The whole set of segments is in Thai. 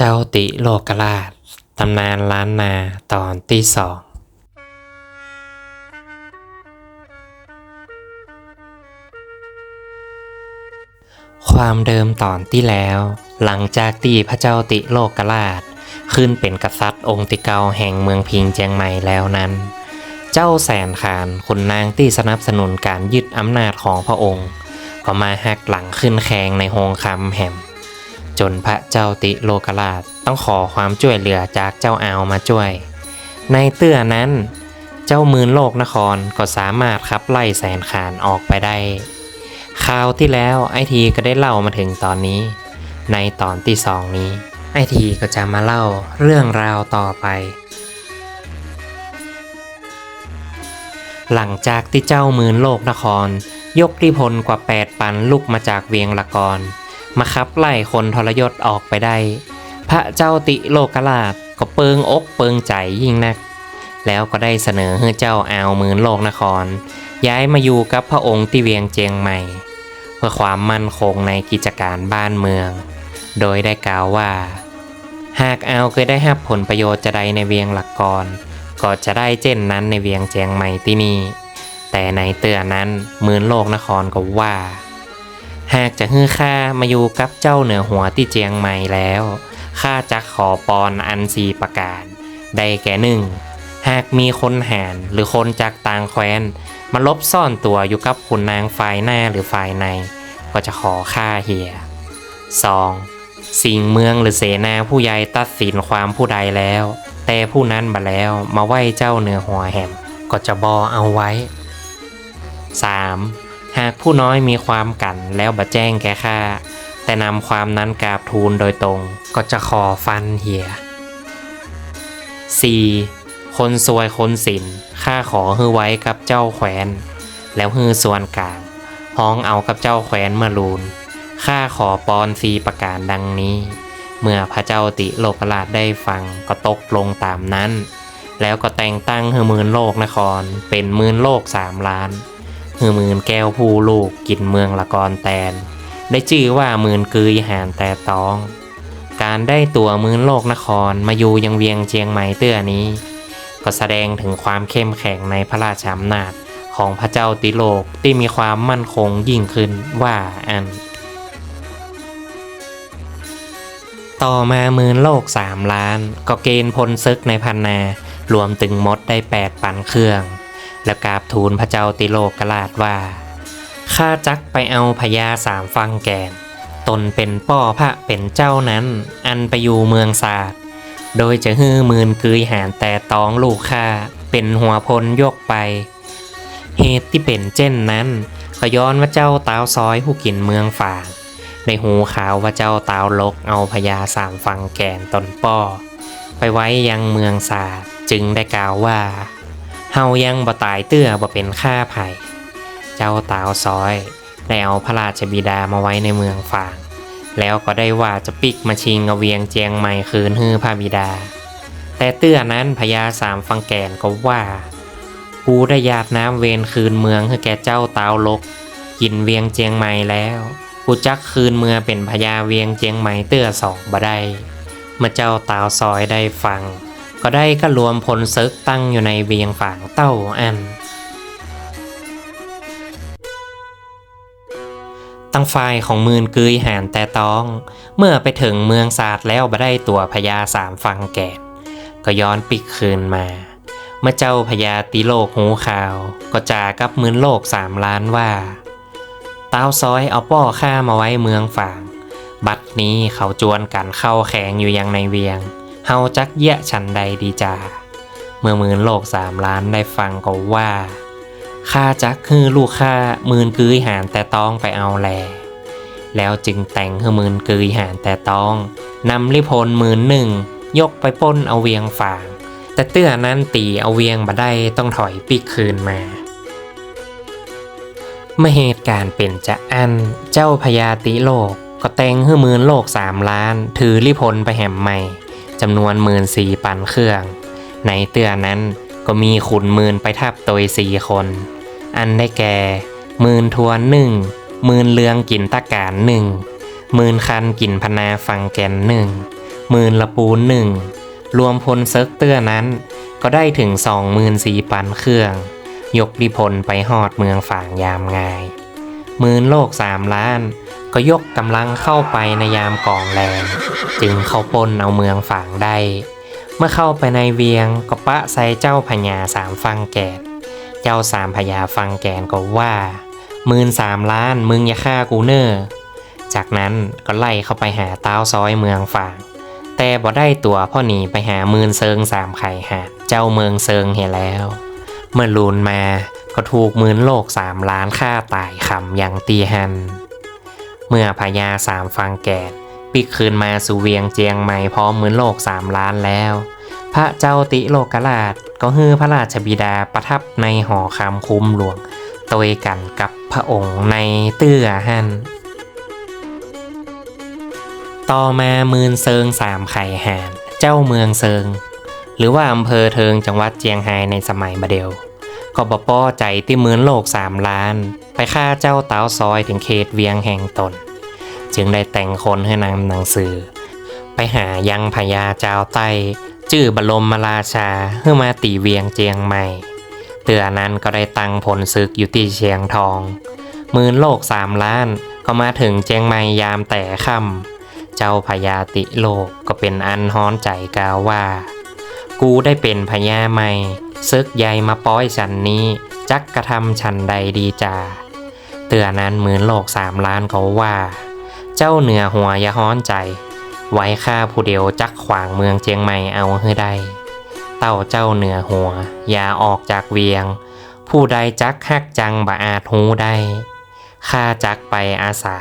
เจ้าติโลกราช ตำนานล้านนาตอนที่สอง ความเดิมตอนที่แล้ว หลังจากที่พระเจ้าติโลกราช ขึ้นเป็นกษัตริย์องค์ที่เก่าแห่งเมืองพิงเจียงใหม่แล้วนั้น เจ้าแสนขานขุนนางที่สนับสนุนการยึดอำนาจของพระองค์ ก็มาหักหลังขึ้นแข่งในโฮงคำแหม จนพระเจ้าติโลกราชต้องขอความช่วยเหลือจากเจ้าอาวมาช่วย ในเตื้อนั้น เจ้ามืนโลกนครก็สามารถขับไล่แสนขานออกไปได้คราวที่แล้วไอทีก็ได้เล่ามาถึงตอนนี้ ในตอนที่สองนี้ไอทีก็จะมาเล่าเรื่องราวต่อไป หลังจากที่เจ้ามืนโลกนคร ยกริพลกว่าแปดปันลุกมาจากเวียงละกร มาขับไล่คนทรยศออกไปได้ พระเจ้าติโลกราชก็เปิงอกเปิงใจยิ่งนัก แล้วก็ได้เสนอให้เจ้าอาวมืนโลกนคร ย้ายมาอยู่กับพระองค์ที่เวียงเจียงใหม่ เพื่อความมั่นคงในกิจการบ้านเมือง โดยได้กล่าวว่า หากอาวเคยได้รับผลประโยชน์จะได้ในเวียงหลักกรก็จะได้เช่นนั้นในเวียงเจียงใหม่ที่นี่ แต่ในเตือนนั้นมืนโลกนครก็ว่า หากจะฮื้อข้ามาอยู่กับเจ้าเหนือหัวที่เจียงใหม่แล้วข้าจะขอปอนอันสีประกาศได้แก่หนึ่ง หากมีคนแหนหรือคนจากต่างแคว้นมาลบซ่อนตัวอยู่กับขุนนางฝ่ายหน้าหรือฝ่ายใน ก็จะขอฆ่าเหีย 2. สิ่งเมืองหรือเสนาผู้ใหญ่ตัดสินความผู้ใดแล้ว แต่ผู้นั้นบัแล้วมาไหว้เจ้าเหนือหัวแหมก็จะบอเอาไว้ 3. หากผู้น้อยมีความกันแล้วบะแจ้งแก่ข้าแต่นำความนั้นกราบทูลโดยตรง ก็จะขอฟันเหีย 4. คนซวยคนสินข้าขอฮือไว้กับเจ้าแขวน แล้วฮือส่วนกลางพ้องเอากับเจ้าแขวนมื่อลูนข้าขอปอนสีประการดังนี้ เมื่อพระเจ้าติโลกราชได้ฟังก็ตกลงตามนั้น แล้วก็แต่งตั้งเฮือมืนโลกนครเป็นมืนโลกสามล้าน ฮือมืนแก้วผู้ลูกกินเมืองละกรแตน ได้ชื่อว่ามืนกือหานแต่ตอง การได้ตัวมืนโลกนครมาอยู่ยังเวียงเจียงใหม่เตื้อนี้ ก็แสดงถึงความเข้มแข็งในพระราชอำนาจของพระเจ้าติโลกที่มีความมั่นคงยิ่งขึ้นว่าอัน ต่อมามืนโลกสามล้าน ก็เกณฑ์พลซึกในพันนารวมตึงมดได้แปดปันเครื่อง แล้วกราบทูลพระเจ้าติโลกราชว่าข้าจักไปเอาพญาสามฟังแกนตนเป็นป้อพระเป็นเจ้านั้น อันไปอยู่เมืองศาสตร์โดยจะฮื้อมืนกือหานแต่ตองลูกข้าเป็นหัวพลยกไป เหตุที่เป็นเช่นนั้นก็ย้อนว่าเจ้าตาวซอยผู้กินเมืองฝางในหูข่าวว่าเจ้าตาวลกเอาพญาสามฟังแกนตนป้อ ไปไว้ยังเมืองศาสตร์จึงได้กล่าวว่า เฮายังบ่ตายเตื้อบ่เป็นข้าไผ่เจ้าตาวซอยได้เอาพระราชบิดามาไว้ในเมืองฝาง แล้วก็ได้ว่าจะปิกมาชิงเอาเวียงเจียงใหม่คืนฮื้อพระบิดา แต่เตื้อนั้นพญาสามฟังแกนก็ว่า กูได้ญาติน้ำเวนคืนเมืองให้แกเจ้าตาวลก กินเวียงเจียงใหม่แล้วกูจักคืนเมืองเป็นพญาเวียงเจียงใหม่เตื้อสองบ่ได้เมื่อเจ้าตาวซอยได้ฟัง ก็ได้ก็รวมพลซึกตั้งอยู่ในเวียงฝางเต้าอันตั้งฝ่ายของมืนกึยหานแต่ตอง เมื่อไปถึงเมืองศาสตร์แล้วบ่ได้ตัวพญาสามฟังแกนก็ย้อนปิกคืนมา เมื่อเจ้าพญาติโลกหูข่าว ก็จากับมืนโลกสามล้านว่า เต้าซอยเอาป้อข้ามาไว้เมืองฝาง บัดนี้เขาจวนกันเข้าแข่งอยู่ยังในเวียง เฮาจักเยะฉันใดดีจา เมื่อมืนโลกสามล้านได้ฟังก็ว่าข้าจักคือลูกข้ามืนกือหานแต่ต้องไปเอาแล แล้วจึงแต่งให้มืนกือหานแต่ต้องนำลิพลหมื่นหนึ่งยกไปป้นเอาเวียงฝาง แต่เตื้อนั้นตีเอาเวียงมาได้ต้องถอยปีกคืนมาเมื่อเหตุการณ์เป็นจะอันเจ้าพญาติโลก ก็แต่งให้มืนโลกสามล้าน ถือลิพลไปแหมใหม่ จำนวนหมื่นสี่ปันเครื่อง ในเตือนั้นก็มีขุนหมื่นไปทับตัวสี่คน อันได้แก่หมื่นทวนหนึ่งหมื่นเลืองกินตะการหนึ่งหมื่นคันกินพนาฟังแกนหนึ่งหมื่นละปูนหนึ่งรวมพลเซิร์กเตื้อนั้นก็ได้ถึงสองหมื่นสี่ปันเครื่อง ยกดิพลไปหอดเมืองฝางยามงาย หมื่นโลกสามล้าน ก็ยกกำลังเข้าไปในยามกองแรง จึงเข้าปนเอาเมืองฝางได้ เมื่อเข้าไปในเวียงก็ปะใส่เจ้าพญาสามฟังแกนเจ้าสามพญาฟังแกนก็ว่าหมื่นสามล้านมึงอย่าฆ่ากูเนอ้อจากนั้นก็ไล่เข้าไปหาเต้าซอยเมืองฝางแต่บ่ได้ตัวพ่อหนีไปหามื่นเซิงสามไข่หาดเจ้าเมืองเซิงเห็นแล้ว เมื่อลูนมา ก็ถูกหมื่นโลกสามล้านฆ่าตายคำอย่างตีหัน เมื่อพญาสามฟังแกดปิกคืนมาสู่เวียงเจียงใหม่พร้อมหมื่นโลกสามล้านแล้ว พระเจ้าติโลกราชก็ฮือพระราชบิดาประทับในหอคำคุ้มหลวงโดยกันกับพระองค์ในเตื้อหันต่อมามืนเซิงสามไข่หาน เจ้าเมืองเซิง หรือว่าอำเภอเทิงจังหวัดเจียงไฮ้ในสมัยบาเดล ก็บป้อใจที่หมือนโลกสามล้าน ไปฆ่าเจ้าเต้าซอยถึงเขตเวียงแห่งตน จึงได้แต่งคนให้นำหนังสือ ไปหายังพญาเจ้าไต้ชื่อบรมมาราชาเพื่อมาตีเวียงเจียงใหม่เตือนั้นก็ได้ตั้งผลศึกอยู่ที่เชียงทองหมื่นโลกสามล้านก็มาถึงเจียงใหม่ยามแต่ค่ำเจ้าพญาติโลกก็เป็นอันฮ้อนใจกล่าวว่า กูได้เป็นพญาใหม่ซึกใหญ่มาป้อยฉันนี้ จักกระทำฉันใดดีจาเตือนั้นหมื่นโลกสามล้านเขาว่า เจ้าเหนือหัวอย่าฮ้อนใจ ไว้ข้าผู้เดียวจักขวางเมืองเจียงใหม่เอาให้ได้ เต้าเจ้าเหนือหัว อย่าออกจากเวียง ผู้ใดจักฮักจังบ่อาจหูได้ข้าจักไปอาสา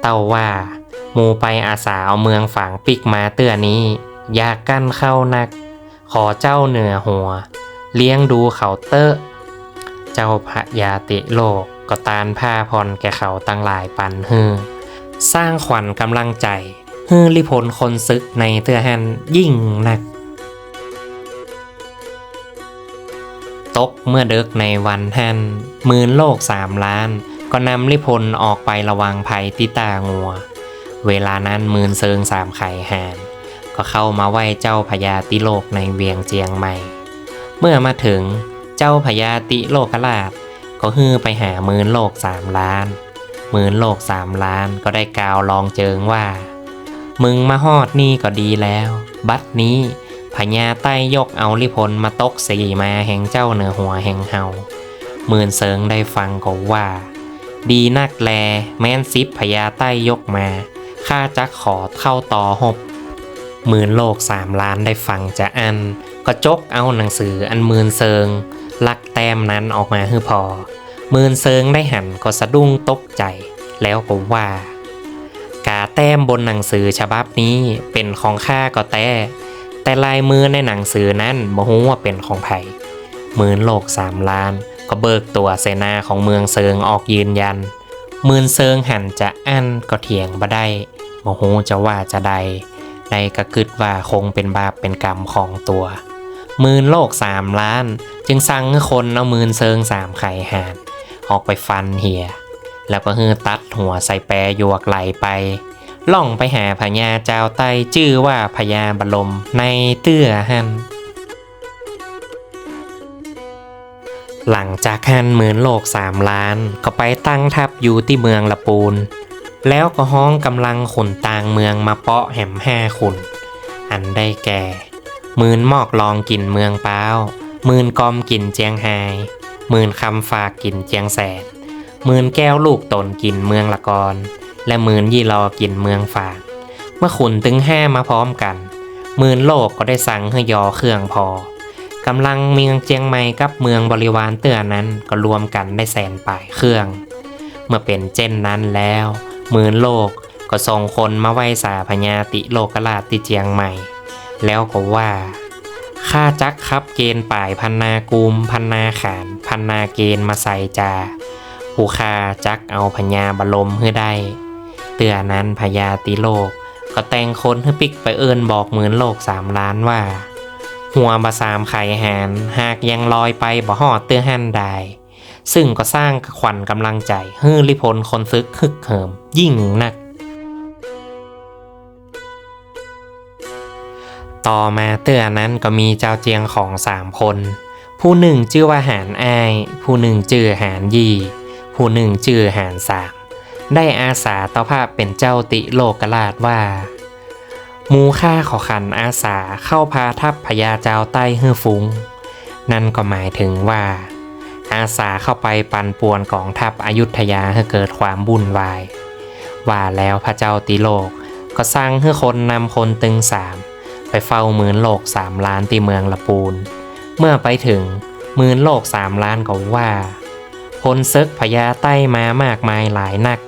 เต้าว่ามูไปอาสาเอาเมืองฝังปิกมาเตื้อนี้ อยากกั้นเข้านัก ขอเจ้าเหนือหัว เลี้ยงดูเขาเตอะเจ้าพระยาติโลกก็ตานผ้าพรแก่เขาตั้งหลายปันฮือ สร้างขวัญกำลังใจฮือลิพลคนซึกในเตือหันยิ่งหนัก ตกเมื่อเดึกในวันหันหมื่นโลกสามล้าน ก็นำลิพลออกไประวังภัยติตางัว เวลานั้นหมื่นเซิงสามไข่หาน ก็เข้ามาไหว้เจ้าพญาติโลกในเวียงเจียงใหม่ เมื่อมาถึงเจ้าพญาติโลกราช ก็ฮือไปหามื่นโลกสามล้าน มื่นโลกสามล้านก็ได้กล่าวลองเจิงว่า มึงมาฮอดนี่ก็ดีแล้ว บัดนี้พญาใต้ยกเอาลิพลมาตกสีมาแห่งเจ้าเหนือหัวแห่งเฮาหมื่นเซิงได้ฟังก็ว่า ดีนักแล แม้นซิปพญาใต้ยกมา ข้าจะขอเข้าต่อหบ หมื่นโลกสามล้านได้ฟังจะอัน ก็จกเอาหนังสืออันหมื่นเซิง ลักแต้มนั้นออกมาให้พอหมื่นเซิงได้หันก็สะดุ้งตกใจ แล้วก็ว่า กาแต้มบนหนังสือฉบับนี้เป็นของข้าก็แต่ แต่ลายมือในหนังสือนั้นบ่ฮู้ว่าเป็นของไผ่หมื่นโลกสามล้าน ก็เบิกตัวเสนาของเมืองเซิงออกยืนยันหมื่นเซิงหันจะอั้นก็เถียงบ่ได้บ่ฮู้จะว่าจะใด ใดก็คิดว่าคงเป็นบาปเป็นกรรมของตัวหมื่นโลกสามล้าน จึงสั่งคนเอาหมื่นเซิงสามไข่หานออกไปฟันเหีย แล้วก็ฮือตัดหัวใส่แปรยวกไหลไป ล่องไปหาพญาเจ้าไต้ชื่อว่าพญาบรมในเตื้อหันหลังจากหันหมื่นโลกสามล้าน ก็ไปตั้งทัพอยู่ที่เมืองละปูน แล้วก็ห้องกำลังขนต่างเมืองมาเปาะแหมห้าขุน อันได้แก่หมื่นหมอกลองกินเมืองเป้าหมื่นกอมกินเจียงไฮหมื่นคำฝากกินเจียงแสนหมื่นแก้วลูกตนกินเมืองละกรและหมื่นยี่รอกินเมืองฝาก เมื่อขุนตึงห้ามาพร้อมกันหมื่นโลกก็ได้สั่งให้ยอเครื่องพอกำลังเมืองเจียงใหม่กับเมืองบริวารเตือนั้นก็รวมกันได้แสนป่ายเครื่อง เมื่อเป็นเช่นนั้นแล้ว หมื่นโลก ก็ส่งคนมาไหว้สาพญาติโลกราชที่เจียงใหม่ แล้วก็ว่าข้าจักครับเกณฑ์ป่ายพันนากุมพันนาขาน พันนาเกณฑ์มาใส่จาผู้ข้าจักเอาพญาบรมเพื่อได้เตือนั้นพญาติโลก ก็แต่งคนให้ปิกไปเอินบอกหมื่นโลกสามล้านว่า หัวบาสามไข่หานหากยังลอยไปบ่หอดเตื้อหันได้ ซึ่งก็สร้างขวัญกำลังใจฮือลิพลคนซึกฮึกเหิม ยิ่งนัก ต่อมาเตื้อนั้นก็มีเจ้าเจียงของสามคน ผู้หนึ่งชื่อว่าหานอาย ผู้หนึ่งชื่อหานยี่ผู้หนึ่งชื่อหานสามได้อาสาต่อภาพเป็นเจ้าติโลกราชว่ามูค่าขอขันอาสาเข้าพาทัพพญาเจ้าใต้เฮือฟุงนั่นก็หมายถึงว่า อาสาเข้าไปปั่นป่วนกองทัพอยุธยาให้เกิดความบุ่นวาย ว่าแล้วพระเจ้าติโลก ก็สร้างให้คนนำคนตึงสาม ไปเฝ้าหมื่นโลกสามล้านที่เมืองละปูน เมื่อไปถึงหมื่นโลกสามล้านก็ว่าพลซึกพญาใต้มามากมายหลายนัก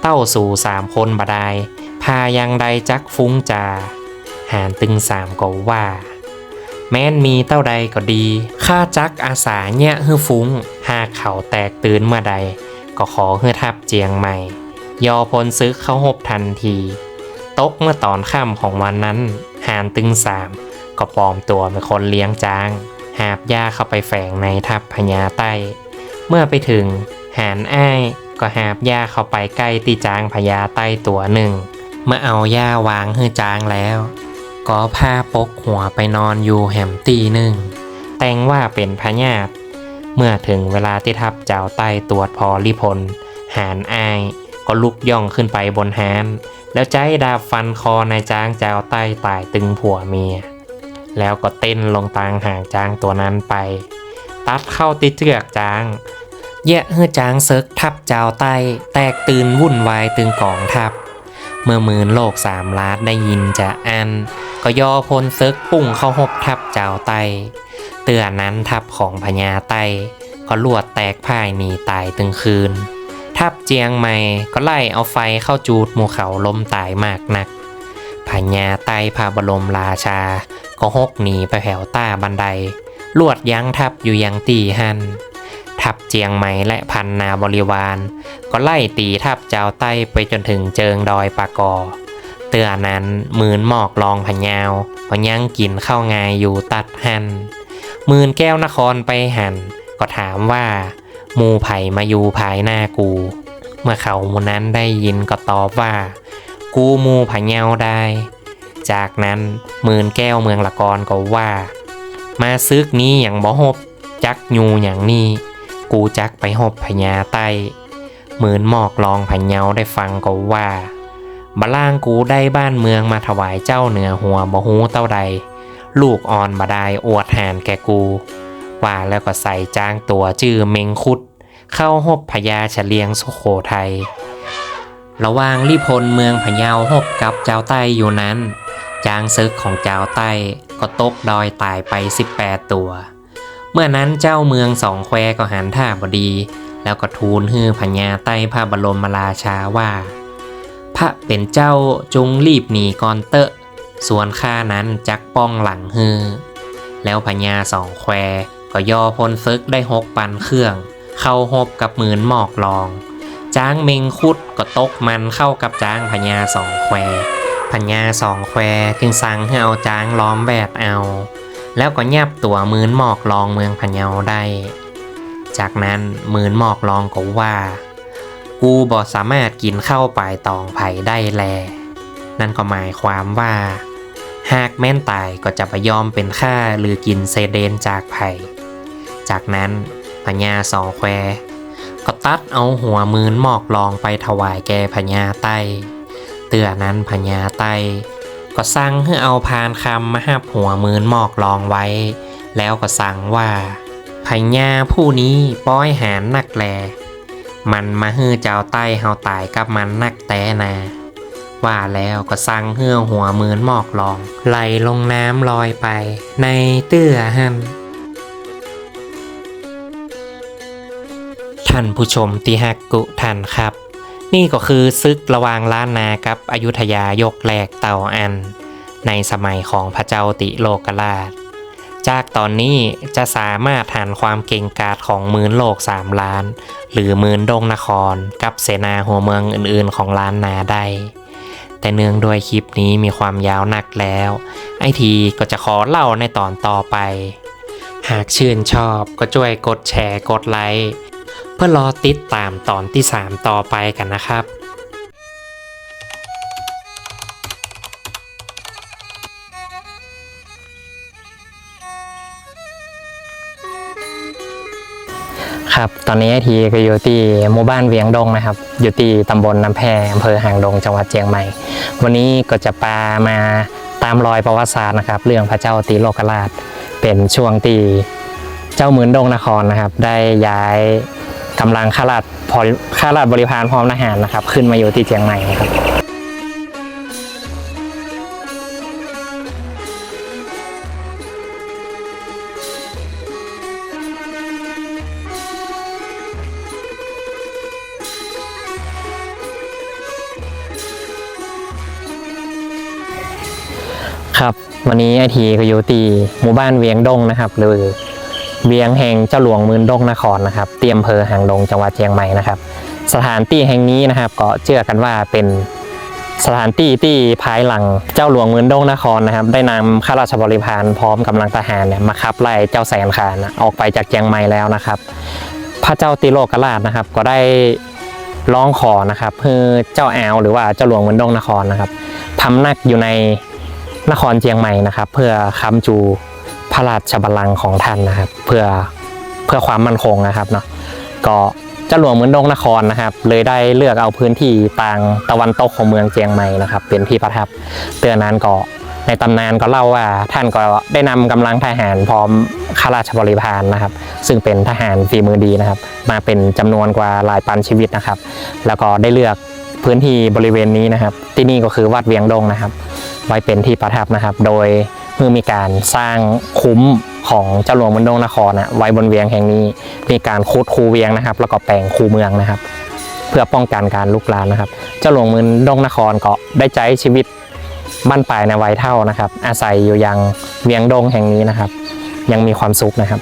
เต้าสู่สามคนบดาย พายังใดจักฟุ้งจา หารตึงสามก็ว่า แม้นมีเต้าใดก็ดีข้าจักอาสาเนี่ยฮือฟุ้ง หากเขาแตกตื่นเมื่อใด ก็ขอเฮือทับเจียงใหม่ ยอพลซึกเขาหบทันที ตกเมื่อตอนค่ำของวันนั้น หานตึงสาม ก็ปลอมตัวเป็นคนเลี้ยงจาง หาบยาเข้าไปแฝงในทัพพญาใต้ เมื่อไปถึง หานอ้ายก็หาบยาเข้าไปใกล้ตีจางพญาใต้ตัวหนึ่ง เมื่อเอายาวางให้จางแล้ว ก็ผ้าปกหัวไปนอนอยู่แหมตีหนึ่ง แต่งว่าเป็นพญาตเมื่อถึงเวลาที่ทัพเจ้าใต้ตรวจพอลิพล หานอาย ก็ลุกย่องขึ้นไปบนหานแล้วใจดาบฟันคอนายจ้างเจ้าใต้ตายตึงผัวเมีย แล้วก็เต้นลงตางห่างจ้างตัวนั้นไป ตัดเข้าติเจือกจ้างแยะเฮือจ้างเซิกทับเจ้าใต้ แตกตื่นวุ่นวายตึงกองทัพ เมื่อมืนโลกสามล้านได้ยินจะอัน ก็ย่อพลซิกปุ่งเข้าหบทับเจ้าใต้เตือนนั้นทัพของพญาใต้ก็ลวดแตกพ่ายหนีตายตึงคืน ทัพเจียงใหม่ก็ไล่เอาไฟเข้าจูดหมู่เขาล้มตายมากนักพญาใต้พาบรมราชา ก็หกหนีไปแถวต้าบันได ลวดยั้งทัพอยู่ยังตีหัน ทัพเจียงใหม่และพันนาบริวาร ก็ไล่ตีทัพเจ้าใต้ไปจนถึงเจิงดอยปากอ เตือนั้นหมืนหมอกลองพะยาวก็ยังกินข้าวงายอยู่ตัดหันหมืนแก้วนครไปหันก็ถามว่ามูไผ่มาอยู่ภายหน้ากู เมื่อเขามูนั้นได้ยินก็ตอบว่า กูมูพะเยาได้ จากนั้นหมื่นแก้วเมืองละกรก็ว่า มาซึกนี้อย่างบ่หบจักยูอย่างนี้ กูจักไปหบพญาใต้หมื่นหมอกลองพะเยาได้ฟังก็ว่าบาล่างกูได้บ้านเมืองมาถวายเจ้าเหนือหัวบ่ฮู้เต้าใด ลูกอ่อนบดายอวดหานแกกู ว่าแล้วก็ใส่จ้างตัวชื่อเมงคุด เข้าหบพญาเฉลียงสุโขทัยระหว่างรีพลเมืองพะเยาหบกับเจ้าใต้อยู่นั้น จางซึกของเจ้าใต้ก็ตกดอยตายไป 18 ตัว เมื่อนั้นเจ้าเมืองสองแควก็หันท่าบดี แล้วก็ทูลฮือพญาใต้พระบรมราชาว่า พระเป็นเจ้าจงรีบหนีก่อนเตอะ ส่วนข้านั้นจักป้องหลังฮือ แล้วพญาสองแควก็ย่อพลซึกได้หกปันเครื่อง เข้าหบกับหมื่นหมอกลอง จ้างเมงคุดก็ตกมันเข้ากับจ้างพญาสองแควพญาสองแควจึงสั่งให้เอาจ้างล้อมแวดเอา แล้วก็ยับตัวมื่นหมอกลองเมืองพะเยาได้ จากนั้นมื่นหมอกลองก็ว่า กูบ่สามารถกินข้าวปลายตองไผ่ได้แล นั่นก็หมายความว่า หากแม่นตายก็จะไปยอมเป็นข้าหรือกินเซเดนจากไผ่ จากนั้นพญาสองแควก็ตัดเอาหัวมืนหมอกลองไปถวายแก่พญาไต้เตื่อนั้นพญาไต้ ก็สั่งให้เอาพานคำมาหับหัวมืนหมอกลองไว้ แล้วก็สั่งว่าพญาผู้นี้ป้อยหารนักแล มันมาฮื้อเจ้าใต้เฮาตายกับมันนักแต่นา ว่าแล้วก็สั่งเฮือหัวมืนหมอกลอง ไหลลงน้ำลอยไป ในเตื้อหันท่านผู้ชมที่ฮักกุท่านครับ นี่ก็คือซึกระหว่างล้านนากับอยุธยายกแหลกเต่าอัน ในสมัยของพระเจ้าติโลกราช จากตอนนี้จะสามารถหันความเก่งกาจของมืนโลกสามล้าน หรือมืนดงนคร กับเสนาหัวเมืองอื่นๆ ของล้านนาได้ แต่เนื่องด้วยคลิปนี้มีความยาวหนักแล้ว ไอทีก็จะขอเล่าในตอนต่อไป หากชื่นชอบก็ช่วยกดแชร์กดไลค์ ก็รอติดตามตอนที่ 3 ต่อไปกันนะครับครับ ตอนนี้ทีก็อยู่ที่หมู่บ้านเวียงดงนะครับ อยู่ที่ตำบลน้ำแพอำเภอหางดง จังหวัดเชียงใหม่ วันนี้ก็จะปามาตามรอยประวัติศาสตร์นะครับ เรื่องพระเจ้าตีโลกราช เป็นช่วงตีเจ้าหมื่นดงนครนะครับ ได้ย้าย กำลังข้าราชพอข้าราชบริพารพร้อมทหารนะครับ ขึ้นมาอยู่ที่เชียงใหม่ครับครับ วันนี้ไอทีก็อยู่ที่หมู่บ้านเวียงดงนะครับหรือ เวียงแห่งเจ้าหลวงมืนดงนครนะครับ เตรียมเภอหางดงจังหวัดเชียงใหม่นะครับ สถานที่แห่งนี้นะครับ ก็เชื่อกันว่าเป็นสถานที่ที่ภายหลังเจ้าหลวงมืนดงนครนะครับ ได้นำข้าราชบริพารพร้อมกำลังทหารเนี่ยมาขับไล่เจ้าแสนขานออกไปจากเชียงใหม่แล้วนะครับ พระเจ้าติโลกราชนะครับ ก็ได้ร้องขอนะครับเพื่อเจ้าแอลหรือว่าเจ้าหลวงมืนดงนครนะครับพำนักอยู่ในนครเชียงใหม่นะครับ เพื่อค้ำจู พระราชบัลลังก์ของท่านนะครับ เพื่อเพื่อความมั่นคงนะครับเนาะก็เจ้าหลวงเมือนดงนครนะครับ เลยได้เลือกเอาพื้นที่ต่างตะวันตกของเมืองเชียงใหม่นะครับ เป็นที่ประทับเตือนนั้นก็ในตำนานก็เล่าว่าท่านก็ได้นำกำลังทหารพร้อมข้าราชบริพารนะครับ ซึ่งเป็นทหารฝีมือดีนะครับ มาเป็นจำนวนกว่าหลายพันชีวิตนะครับ แล้วก็ได้เลือกพื้นที่บริเวณนี้นะครับ ที่นี่ก็คือวัดเวียงดงนะครับ ไว้เป็นที่ประทับนะครับ โดย เมื่อมีการสร้างคุ้มของเจ้าหลวงบนดงนครนะไว้บนเวียงแห่งนี้ มีการคุดคูเวียงนะครับ แล้วก็แปลงคูเมืองนะครับ เพื่อป้องกันการลุกลามนะครับ เจ้าหลวงมนดงนครก็ได้ใช้ชีวิตบ้านปลายในวัยเท่านะครับ อาศัยอยู่ยังเวียงดงแห่งนี้นะครับ ยังมีความสุขนะครับ